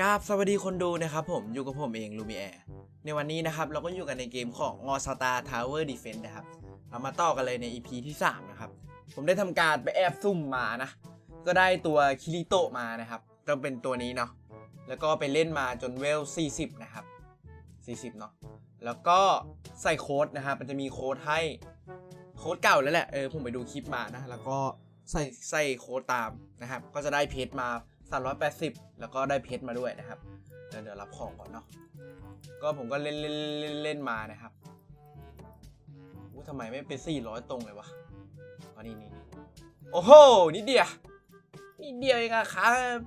กราบสวัสดีคนดูนะครับผมอยู่กับผมเองลูมิแอร์ในวันนี้นะครับเราก็อยู่กันในเกมของงอสตาทาวเวอร์ดีเฟนต์นะครับเรามาต่อกันเลยใน EP ที่ 3 นะครับ ผมได้ทำการไปแอบซุ่มมานะ ก็ได้ตัวคิริโตะมานะครับต้องเป็นตัวนี้เนาะแล้วก็ไปเล่นมาจนเวล 40 นะครับ 40 เนาะแล้วก็ใส่โค้ดนะครับมันจะมีโค้ดให้โค้ดเก่าแล้วแหละเออผมไปดูคลิปมานะ แล้วก็ ใส่ใส่โค้ดตามนะครับ ก็จะได้เพชรมา 380 แล้วก็ได้เพชรมาด้วยนะครับ เดี๋ยวรับของก่อนเนาะก็ผมก็เล่นเล่นเล่นเล่นมานะครับอู้ทำไมไม่เป็น 400 ตรงเลยวะอ๋อนนี่นี่โอ้โหนิดเดียวนิดเดียวเองอะครับ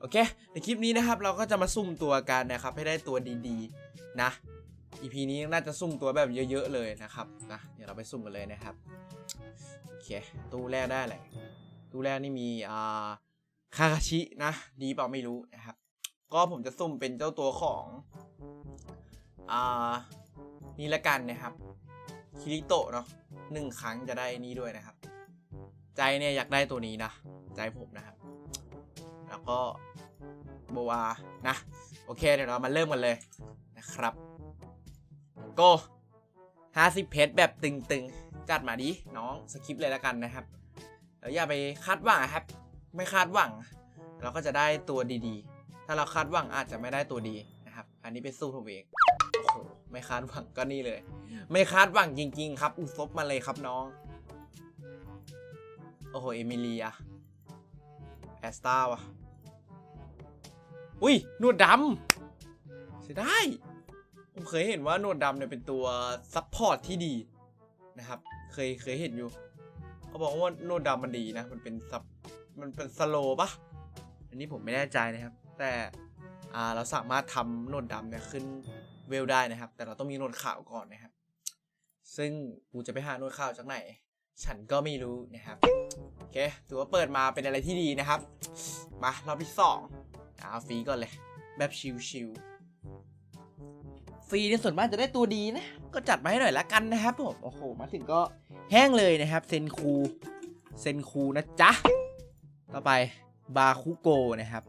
โอเค ในคลิปนี้นะครับ เราก็จะมาซุ่มตัวกันนะครับ ให้ได้ตัวดีๆนะ EP นี้น่าจะซุ่มตัวแบบเยอะ ๆ เลยนะครับนะเดี๋ยวเราไปซุ่มกันเลยนะครับ เค ตู้แรกได้อะไรตู้แรกนี่มีอ่าคาคาชินะ ดีเปล่าไม่รู้นะครับ ก็ผมจะซุ่มเป็นเจ้าตัวของอ่านี่ละกันนะครับคิริโตะเนาะหนึ่งครั้งจะได้นี่ด้วยนะครับ ใจเนี่ยอยากได้ตัวนี้นะ ใจผมนะครับ แล้วก็โบวานะ โอเคเดี๋ยวเรามาเริ่มกันเลยนะครับ โก้50 เพชรแบบตึงๆ จัดมาดิน้องสคริปต์เลยแล้วกันนะครับแล้วอย่าไปคาดหวังครับ ไม่คาดหวัง เราก็จะได้ตัวดีๆ ถ้าเราคาดหวังอาจจะไม่ได้ตัวดีนะครับ อันนี้เป็นสู้ผมเองโอ้โหไม่คาดหวังก็นี่เลย ไม่คาดหวังจริง ๆ ครับ อุซบมาเลยครับน้อง โอ้โหเอมิเลียแอสตาวะอุ้ยหนวดดำเสียได้ ผมเคยเห็นว่าหนวดดำเนี่ยเป็นตัวซัพพอร์ตที่ดี นะครับ เคยเคยเห็นอยู่เขาบอกว่าหนดดำมันดีนะ มันเป็นซับมันเป็นสโลปะอันนี้ผมไม่แน่ใจนะครับ แต่อ่าเราสามารถทำหนดดำเนี่ยขึ้นเวลได้นะครับ แต่เราต้องมีหนดขาวก่อนนะครับ ซึ่งกูจะไปหาหนดขาวจากไหน ฉันก็ไม่รู้นะครับโอเคถือว่าเปิดมาเป็นอะไรที่ดีนะครับ มารอบที่สองเอาฟรีก่อนเลย แบบชิวๆ ฟรีในส่วนมากจะได้ตัวดีนะ ก็จัดมาให้หน่อยละกันนะครับผมโอ้โหมาถึงก็แห้งเลยนะครับเซนคูเซนคูนะจ๊ะ ต่อไปบาคุโกนะครับ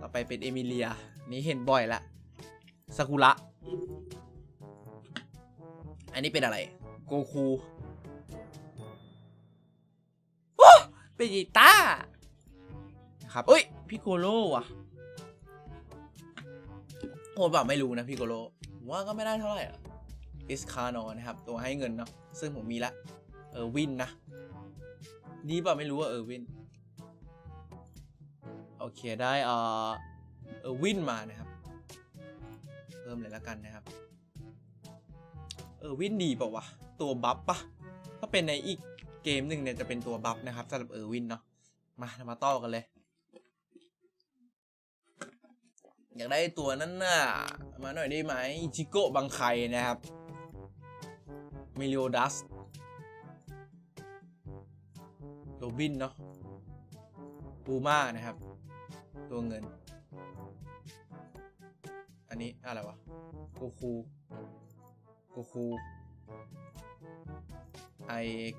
ต่อไปเป็นเอมิเลีย นี้เห็นบ่อยละซากุระ อันนี้เป็นอะไร โกคูโอ้เป็นกีตานะครับเอ้ย พิโกโลว่ะ โหดแบบไม่รู้นะพิโกโลผมว่าก็ไม่ได้เท่าไหร่อะอิสคาโนนะครับ ตัวให้เงินเนาะซึ่งผมมีละ เออวินนะดีเปล่าไม่รู้ว่าเออวิน โอเคได้เออเออวินมานะครับ เพิ่มเลยละกันนะครับ เออวินดีเปล่าวะ ตัวบัฟปะถ้าเป็นในอีกเกมหนึ่งเนี่ยจะเป็นตัวบัฟนะครับสำหรับเออวินเนาะมาเรามาต่อกันเลย อยากได้ตัวนั้นน่ะ มาหน่อยได้ไหมอิจิโกะบังไคนะครับมิลิโอดัสโรบินเนาะปูม่านะครับ ตัวเงิน อันนี้อะไรวะ โกคู โกคู ไอ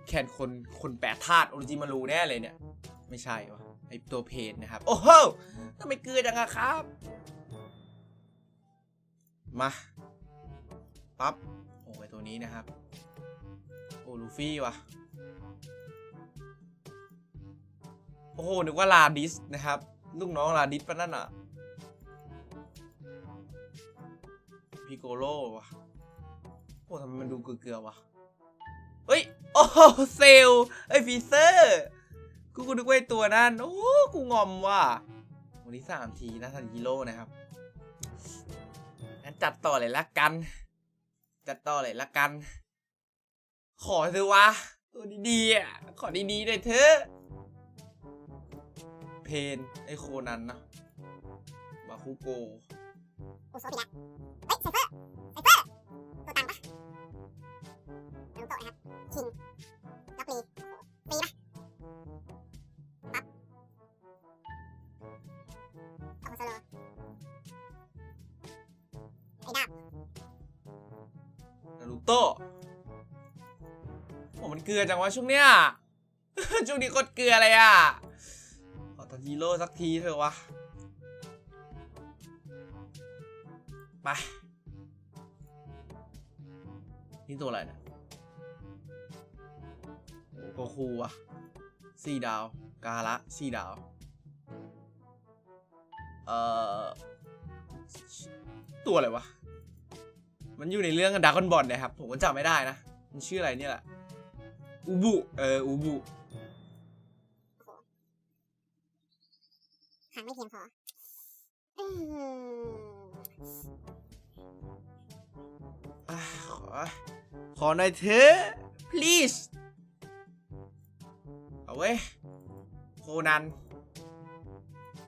แคนคน คนแปดธาตุโอริจิมารูแน่เลยเนี่ย ไม่ใช่วะไอตัวเพนนะครับ โอ้โหทำไมเกลือจังอะครับ มาปั๊บโอ้ยตัวนี้นะครับ โอ้ลูฟี่วะโอ้โห นึกว่าลาดิสนะครับ ลูกน้องลาดิสปะนั่นอะพิโกโลวะโอ้ทำไมมันดูเกลือๆวะเฮ้ย โอ้เซลไอฟีเซอร์ กูกูนึกว่าตัวนั้นโอ้ กูงอมว่ะวันนี้สามทีนะทันฮีโร่นะครับ จัดต่อเลยละกัน จัดต่อเลยละกัน ขอเถอะวะ ตัวดีๆอะ ขอดีๆหน่อยเถอะ เพนไอโคนันนะบาคุโกอุโซบินะเฮ้ยไซเฟอร์ไซเฟอร์ตัวตังปะ นารูโตะโอ้มันเกลือจังวะช่วงเนี้ย ช่วงนี้กดเกลืออะไรอะ ขอตัดฮีโร่สักทีเถอะวะ ไป นี่ตัวอะไรเนะโอ้โกคูอะสี่ดาว กาละสี่ดาว เอ่อ ตัวอะไรวะ มันอยู่ในเรื่องดากอนบอลนะครับ ผมก็จำไม่ได้นะ มันชื่ออะไรเนี่ยแหละ อูบุ เออ อูบุหางไม่เพียงพออืมอะขอ ขอหน่อยเถอะ please เอาเว้ย โคนัน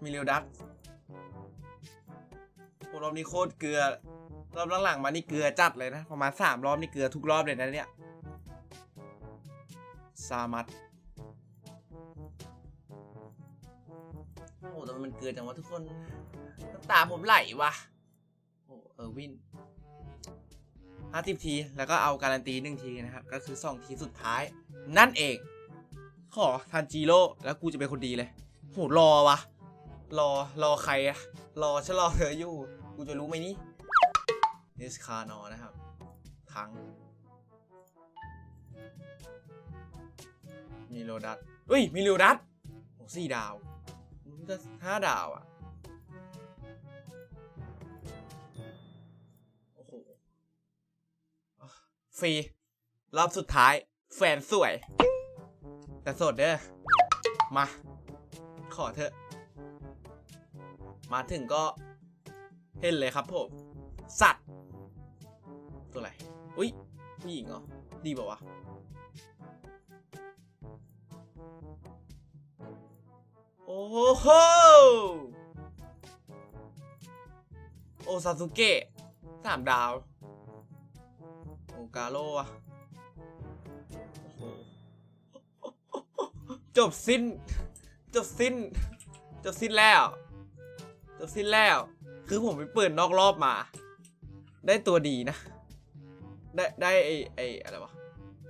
มิเรียวดัตโห รอบนี้โคตรเกลือ รอบหลังๆมานี่เกลือจัดเลยนะ ประมาณสามรอบนี่เกลือทุกรอบเลยนะเนี่ยซามัตโอ้แต่มันเกลือจังวะทุกคนน้ำตาผมไหลวะโอ้เออวินห้าสิบที แล้วก็เอาการันตีหนึ่งทีนะครับ ก็คือสองทีสุดท้าย นั่นเอง ขอทันจีโร่แล้วกูจะเป็นคนดีเลย โหรอวะ รอ รอใครอะรอฉันรอเธออยู่ กูจะรู้ไหมนี่นิสคานอนะครับ ทั้ง มีโรดัสเฮ้ย มีโรดัสโอ้สี่ดาวมันจะห้าดาวอะโอ้โหฟรี รอบสุดท้าย แฟนสวย แต่สดเด้อ มา ขอเถอะ มาถึงก็ เห็นเลยครับผมสัตว์ ตัวอะไร อุ้ยผู้หญิงเหรอ ดีป่าวะ โอ้โห โอซาสุเกะสามดาว โอกาโร่อะโอ้โหจบสิ้น จบสิ้น จบสิ้นแล้ว จบสิ้นแล้ว คือผมไปเปิดนอกรอบมา ได้ตัวดีนะ ได้ได้ไอไออะไรวะ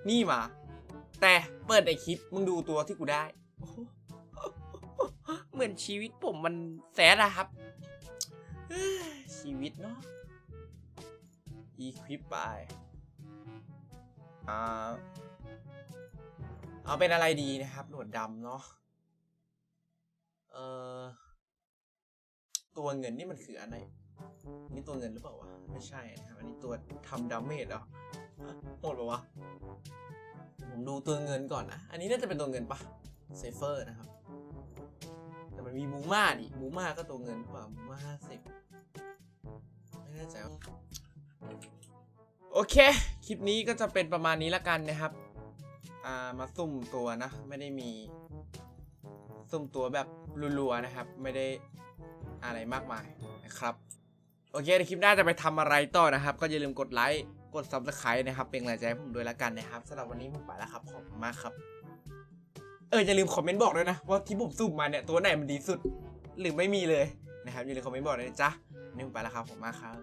นี่มา แต่เปิดไอคลิปมึงดูตัวที่กูได้ เหมือนชีวิตผมมันแสนนะครับ ชีวิตเนาะอีควิปไปอ่าเอาเป็นอะไรดีนะครับ หนวดดำเนาะเออ ตัวเงินนี่มันคืออะไรนี่ตัวเงินหรือเปล่าวะไม่ใช่นะครับอันนี้ตัวทำดาเมจเหรอโหดปะวะผมดูตัวเงินก่อนนะ อันนี้น่าจะเป็นตัวเงินปะเซฟเฟอร์นะครับ แต่มันมีมูม่าดิมูม่าก็ตัวเงินหรือเปล่ามูมาห้าสิบไม่แน่ใจว่าโอเค คลิปนี้ก็จะเป็นประมาณนี้ละกันนะครับ อ่า มาซุ่มตัวนะ ไม่ได้มี ซุ่มตัวแบบรัวๆนะครับ ไม่ได้ อะไรมากมายนะครับ โอเคในคลิปหน้าจะไปทำอะไรต่อนะครับ ก็อย่าลืมกดไลค์กด subscribe นะครับ เป็นกำลังใจให้ผมด้วยละกันนะครับสำหรับวันนี้ผมไปแล้วครับขอบคุณมากครับ เอออย่าลืมคอมเมนต์บอกด้วยนะว่าที่ผมสุ่มมาเนี่ยตัวไหนมันดีสุด หรือไม่มีเลยนะครับอย่าลืมคอมเมนต์บอกด้วยนะจ๊ะนี่ผมไปแล้วครับขอบคุณมากครับ